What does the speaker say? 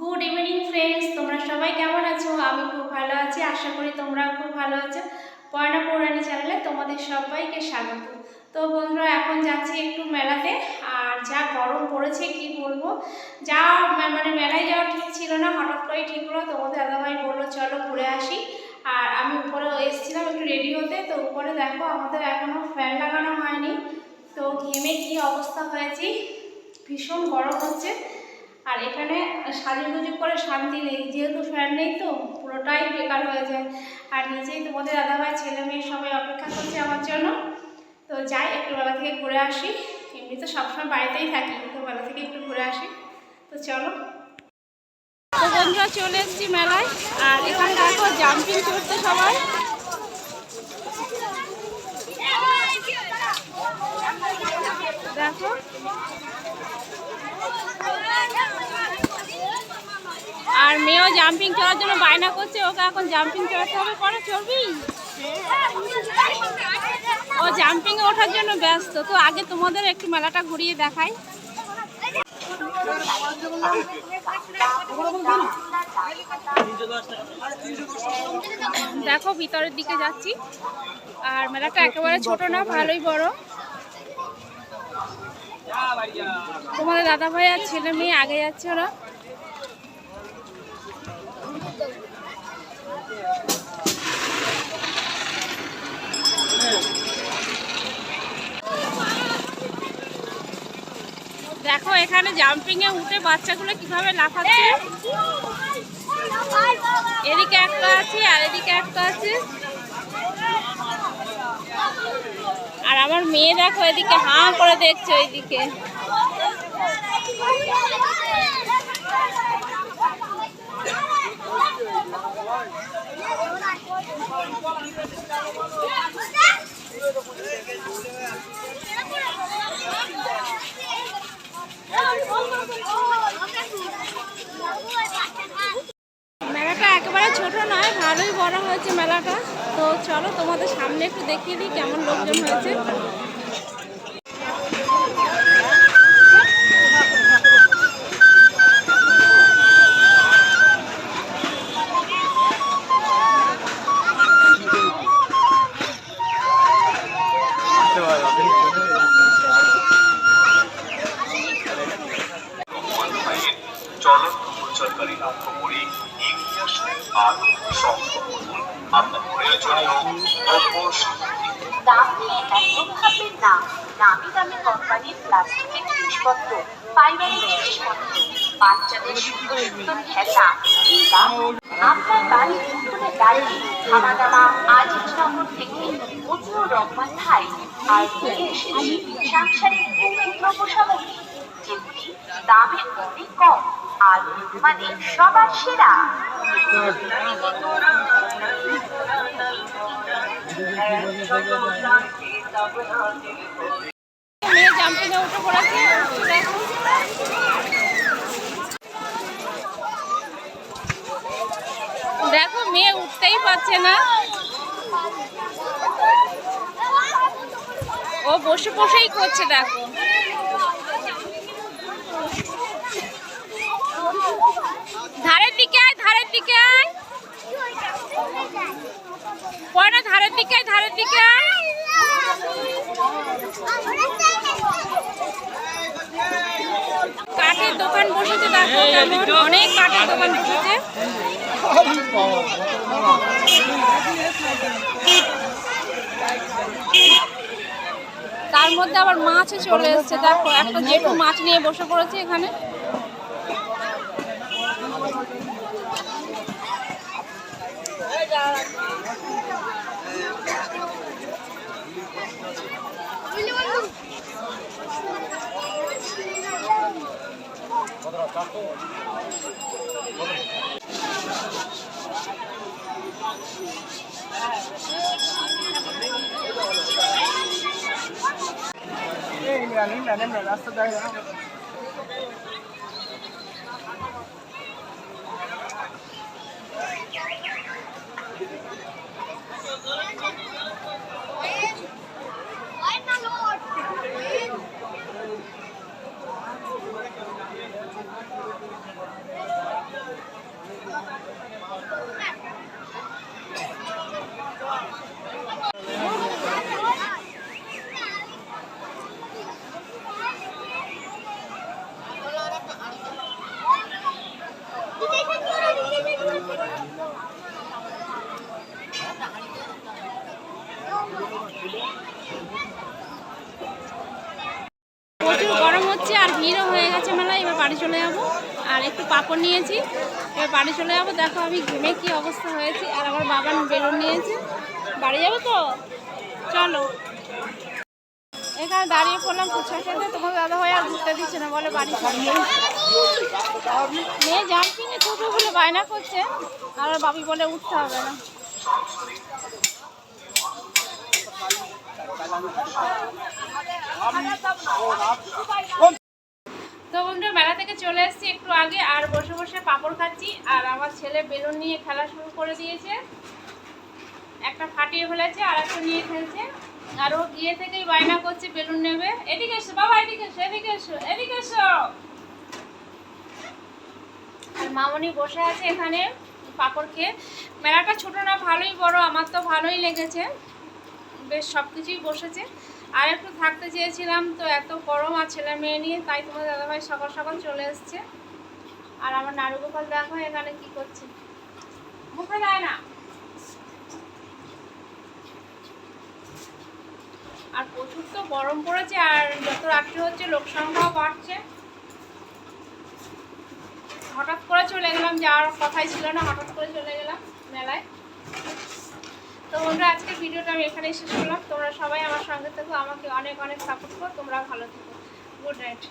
Good evening friends তোমরা সবাই কেমন আছো? আমি খুব ভালো আছি। আশা করি তোমরা খুব ভালো আছো। পয়না পৌরাণী চ্যানেলে তোমাদের সবাইকে স্বাগত। তো বন্ধুরা, এখন যাচ্ছি একটু মেলাতে। আর যা গরম পড়েছে, কি বলব? যা মানে মেলায় যাওয়া ঠিক ছিল না, হঠাৎ করেই ঠিক হলো। তোমাদের দাদাভাই বলল, চলো ঘুরে আসি। আর আমি উপরে এসেছিলাম একটু রেডি হতে। তো উপরে দেখো, আমাদের এখনও ফ্যান লাগানো হয়নি। তো ঘেমে কি অবস্থা হয়েছি? ভীষণ গরম হচ্ছে। আর এখানে সাজুগুজু করে শান্তি নেই, যেহেতু ফ্যান নেই তো, পুরোটাই বেকার হয়ে যায়। আর নিজেই তোমাদের দাদাভাই, ছেলে মেয়ে সবাই অপেক্ষা করছে আমার জন্য। তো যাই, একটু বেলা থেকে ঘুরে আসি। এমনি তো সবসময় বাড়িতেই থাকি, তো বেলা থেকে একটু ঘুরে আসি। তো চলো। বন্ধুরা, চলে এসেছি মেলায়। আর এখানে দেখো জাম্পিং করতে সবাই দেখো আর মেয়েও জাম্পিং চড়ার জন্য বায়না করছে, ওকে এখন জাম্পিং চড়াতে হবে, পরে চড়বি? ও জাম্পিং ওঠার জন্য ব্যস্ত, তো আগে তোমাদের একটু মেলাটা ঘুরিয়ে দেখাই। দেখো, ভিতরের দিকে যাচ্ছি। আর মেলাটা একেবারে ছোট না, ভালোই বড়। তোমাদের দাদা ভাই আর ছেলে মেয়ে আগে যাচ্ছে ওরা। দেখো, এখানে জাম্পিং এ উঠে বাচ্চাগুলো কীভাবে লাফাচ্ছে। এদিকে একটা আছে, আর এদিকে একটা আছে। আর আমার মেয়ে দেখো, এদিকে হাঁ করে দেখছে ওইদিকে। মেলাটা একেবারে ছোট নয়, ভালোই বড় হয়েছে মেলাটা। তো চলো তোমাদের সামনে একটু দেখিয়ে দিই কেমন লোকজন হয়েছে। আর সংগ্রহ আপনার না নামি দামি কোম্পানির প্লাস্টিকের জিনিসপত্র ফাইবারের জিনিসপত্র বাচ্চাদের সুন্দর সুন্দর আপনার বাড়ির উঠোনে দাঁড়িয়ে খাওয়া দাওয়া আজিজ নগর থেকে মতিউর রহমান ভাই আর নিয়ে এসেছি সাংসারিক বহু দ্রব্য সামগ্রী যেগুলি দামে অনেক কম আর মানে সবার সেরা। দেখো মেয়ে উঠতেই পারছে না ও বসে বসেই করছে দেখো কাঠের দোকান বসেছে দেখো কেমন। অনেক কাঠের দোকান বসেছে। তার মধ্যে আবার মাছ চলে এসছে। দেখো একটা জেঠু মাছ নিয়ে বসে পড়েছে এখানে। Yeah. นี่อันนี้ ভিড়ও হয়ে গেছে মেলা এবার বাড়ি চলে যাব। আর একটু পাপড় নিয়েছি। এবার বাড়ি চলে যাব, দেখো আমি ঘুমে কি অবস্থা হয়েছে। আর আমার বাবা বেলুন নিয়েছে। বাড়ি যাব তো? চলো। এখানে দাঁড়িয়ে পড়লাম পুছার সাথে তোমার দাদা ভাই আর ঘুরতে দিচ্ছে না, বলে বাড়ি যাও। মেয়ে জাম্পিংয়ে ছোটো বলে বায়না করছে। আর বাবি বলে উঠতে হবে না। তো বন্ধু মেলা থেকে চলে এসেছি একটু আগে, আর বসে বসে পাপড় খাচ্ছি, আর আমার ছেলে বেলুন নিয়ে খেলা শুরু করে দিয়েছে। একটা ফাটিয়ে ফেলেছে, আর একটা নিয়ে খেলছে। আর ও গিয়ে থেকেই বায়না করছে, বেলুন নেবে। এদিকে এসো, বাবা, এদিকে এসো এদিকে এসো এদিকে এসো। আর মামনি বসে আছে এখানে পাপড় খেয়ে। মেলাটা ছোট না, ভালোই বড়, আমার তো ভালোই লেগেছে। বেশ সব কিছুই বসেছে। আর একটু থাকতে চেয়েছিলাম, তো এত গরম আর ছেলে মেয়ে নিয়ে, তাই তোমার দাদাভাই সকাল সকাল চলে এসছে। আর আমার নাড়ু গোপাল দেখো এখানে কি করছে। মুখে দেয় না। আর প্রচুর তো গরম পড়েছে, আর যত রাত্রি হচ্ছে লোক সংখ্যাও বাড়ছে। হঠাৎ করে চলে গেলাম, যাওয়ার কথাই ছিল না, হঠাৎ করে চলে গেলাম মেলায়। তো বন্ধুরা, আজকের ভিডিওটা আমি এখানেই শেষ করলাম। তোমরা সবাই আমার সঙ্গে থেকো, আমাকে অনেক অনেক সাপোর্ট করো তোমরা ভালো থাকো। Good night